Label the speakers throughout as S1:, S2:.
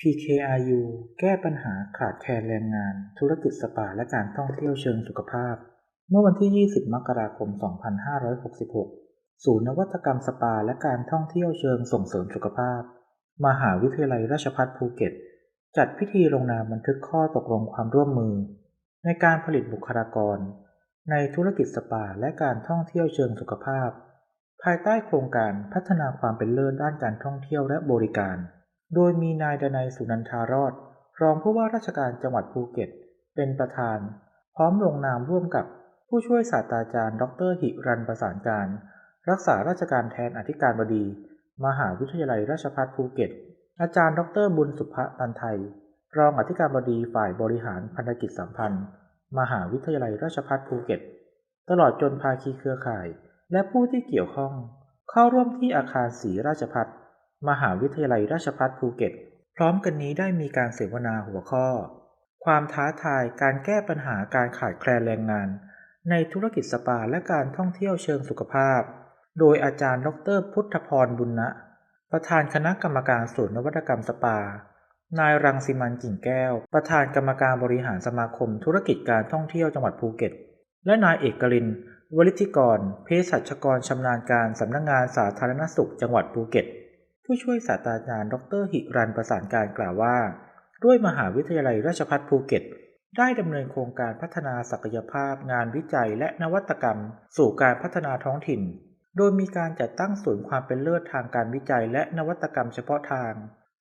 S1: PKRU แก้ปัญหาขาดแคลนแรงงาน ธุรกิจสปาและการท่องเที่ยวเชิงสุขภาพ เมื่อวันที่ 20 มกราคม 2566 ศูนย์นวัตกรรมสปาและการท่องเที่ยวเชิงส่งเสริมสุขภาพ มหาวิทยาลัยราชภัฏภูเก็ต จัดพิธีลงนามบันทึกข้อตกลงความร่วมมือ ในการผลิตบุคลากร ในธุรกิจสปาและการท่องเที่ยวเชิงสุขภาพ ภายใต้โครงการพัฒนาความเป็นเลิศด้านการท่องเที่ยวและบริการ โดยมีนายดนัยสุนันทารอด รองผู้ว่าราชการจังหวัดภูเก็ต เป็นประธาน พร้อมลงนามร่วมกับผู้ช่วยศาสตราจารย์ ดร หิรันประสานการ รักษาราชการแทนอธิการบดี มหาวิทยาลัยราชภัฏภูเก็ต อาจารย์ ดร บุญสุภะตันไทย รองอธิการบดีฝ่ายบริหารพันธกิจสัมพันธ์ มหาวิทยาลัยราชภัฏภูเก็ต ตลอดจนภาคีเครือข่าย และผู้ที่เกี่ยวข้อง เข้าร่วมที่อาคารศรีราชพัฒ มหาวิทยาลัยราชภัฏภูเก็ต พร้อมกันนี้ได้มีการเสวนาหัวข้อ ความท้าทายการแก้ปัญหาการขาดแคลนแรงงาน ในธุรกิจสปาและการท่องเที่ยวเชิงสุขภาพ โดยอาจารย์ดรพุทธพรบุญนะประธานคณะกรรมการศูนย์นวัตกรรมสปา นายรังสิมันกิ่งแก้ว ประธานกรรมการบริหารสมาคมธุรกิจการท่องเที่ยวจังหวัดภูเก็ต และนายเอกลินวลิธิกรเภสัชกรชำนาญการสำนักงงานสาธารณสุขจังหวัดภูเก็ต ผู้ช่วยศาสตราจารย์ ดรหิรันประสานการกล่าวว่า ด้วยมหาวิทยาลัยราชภัฏภูเก็ต ได้ดำเนินโครงการพัฒนาศักยภาพ งานวิจัยและนวัตกรรม สู่การพัฒนาท้องถิ่น โดยมีการจัดตั้งศูนย์ความเป็นเลิศทางการวิจัย และนวัตกรรมเฉพาะทาง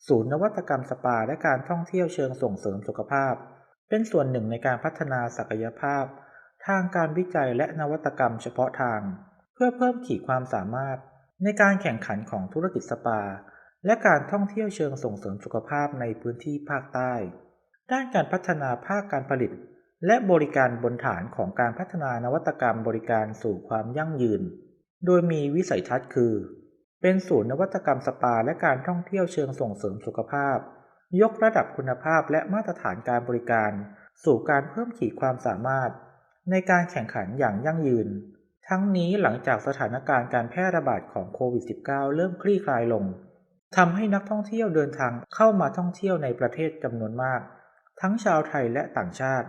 S1: ศูนย์นวัตกรรมสปาและการท่องเที่ยวเชิงส่งเสริมสุขภาพ เป็นส่วนหนึ่งในการพัฒนาศักยภาพ ทางการวิจัยและนวัตกรรมเฉพาะทาง เพื่อเพิ่มขีดความสามารถ ในการแข่งขันของธุรกิจสปา และการท่องเที่ยวเชิงส่งเสริมสุขภาพในพื้นที่ภาคใต้ ด้านการพัฒนาภาคการผลิต และบริการบนฐานของการพัฒนานวัตกรรมบริการสู่ความยั่งยืน โดยมีวิสัยทัศน์คือ เป็นศูนย์นวัตกรรมสปา และการท่องเที่ยวเชิงส่งเสริมสุขภาพ ยกระดับคุณภาพและมาตรฐานการบริการ สู่การเพิ่มขีดความสามารถ ในการแข่งขันอย่างยั่งยืน ทั้งนี้หลังจากสถานการณ์การแพร่ระบาดของโควิด -19 เริ่มคลี่คลายลงทำให้นักท่องเที่ยวเดินทางเข้ามาท่องเที่ยวในประเทศจำนวนมาก ทั้งชาวไทยและต่างชาติ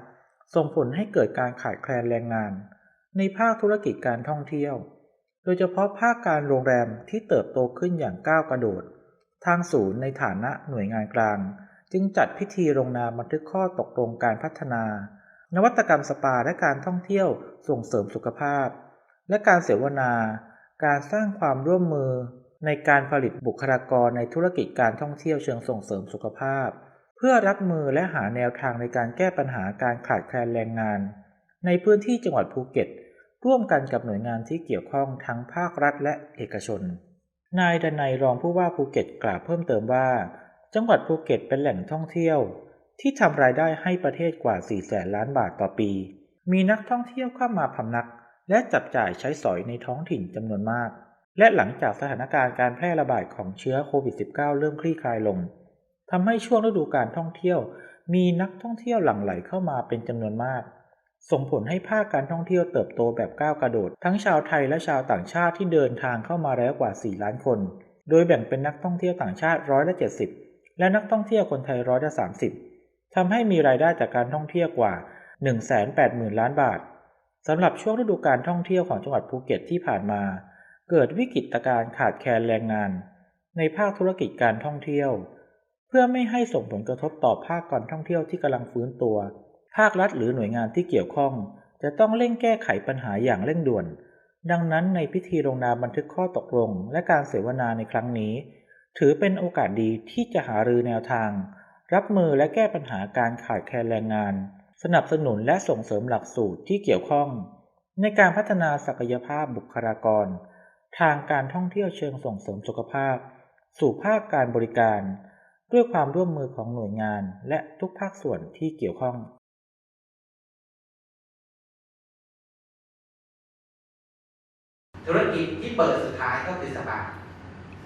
S1: ส่งผลให้เกิดการขาดแคลนแรงงาน ในภาคธุรกิจการท่องเที่ยว โดยเฉพาะภาคการโรงแรมที่เติบโตขึ้นอย่างก้าวกระโดด ทางศูนย์ในฐานะหน่วยงานกลาง จึงจัดพิธีลงนามบันทึกข้อตกลงการพัฒนา นวัตกรรมสปาและการท่องเที่ยวส่งเสริมสุขภาพ และการเสวนา การสร้างความร่วมมือในการผลิตบุคลากรในธุรกิจการท่องเที่ยวเชิงส่งเสริมสุขภาพ เพื่อรับมือและหาแนวทางในการแก้ปัญหาการขาดแคลนแรงงาน ในพื้นที่จังหวัดภูเก็ต ร่วมกันกับหน่วยงานที่เกี่ยวข้องทั้งภาครัฐและเอกชน นายดนัยรองผู้ว่าภูเก็ตกล่าวเพิ่มเติมว่า จังหวัดภูเก็ตเป็นแหล่งท่องเที่ยว ที่ทำรายได้ให้ประเทศกว่า 4 แสนล้านบาทต่อปี มีนักท่องเที่ยวเข้ามาพำนัก และจับจ่ายใช้สอยในท้องถิ่นจำนวนมาก และหลังจากสถานการณ์การแพร่ระบาดของเชื้อโควิด -19 เริ่มคลี่คลายลงทำให้ช่วงฤดูการท่องเที่ยว มีนักท่องเที่ยวหลั่งไหลเข้ามาเป็นจำนวนมาก ส่งผลให้ภาคการท่องเที่ยวเติบโตแบบก้าวกระโดด ทั้งชาวไทยและชาวต่างชาติที่เดินทางเข้ามาแล้วกว่า 4 ล้านคน โดยแบ่งเป็นนักท่องเที่ยวต่างชาติร้อยละ70 และนักท่องเที่ยวคนไทยร้อยละ30ทำให้มีรายได้จากการท่องเที่ยวกว่า 180,000 ล้านบาท สำหรับช่วงฤดูการท่องเที่ยวของจังหวัดภูเก็ตที่ผ่านมา เกิดวิกฤตการณ์ขาดแคลนแรงงาน ในภาคธุรกิจการท่องเที่ยว เพื่อไม่ให้ส่งผลกระทบต่อภาคการท่องเที่ยวที่กำลังฟื้นตัว ภาครัฐหรือหน่วยงานที่เกี่ยวข้อง จะต้องเร่งแก้ไขปัญหาอย่างเร่งด่วน ดังนั้นในพิธีลงนามบันทึกข้อตกลง และการเสวนาในครั้งนี้ ถือเป็นโอกาสดีที่จะหารือแนวทาง รับมือและแก้ปัญหาการขาดแคลนแรงงาน สนับสนุนและส่งเสริมหลักสูตรที่เกี่ยวข้อง ในการพัฒนาศักยภาพบุคลากร ทางการท่องเที่ยวเชิงส่งเสริมสุขภาพ สู่ภาคการบริการ ด้วยความร่วมมือของหน่วยงานและทุกภาคส่วนที่เกี่ยวข้อง
S2: ธุรกิจที่เปิดสุดท้ายก็คือสปา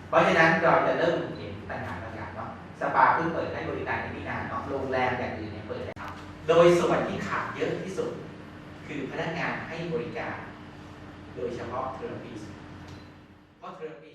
S2: เพราะฉะนั้นเราจะเริ่มเห็นปัญหาบางอย่างเนาะ สปาเพิ่งเปิดให้บริการในไม่นานเนาะ โรงแรมอย่างอื่นเนี่ยเปิด โดยส่วนที่ขาดเยอะที่สุด คือพนักงานให้บริการ โดยเฉพาะเทอราปีเพราะเทอราปี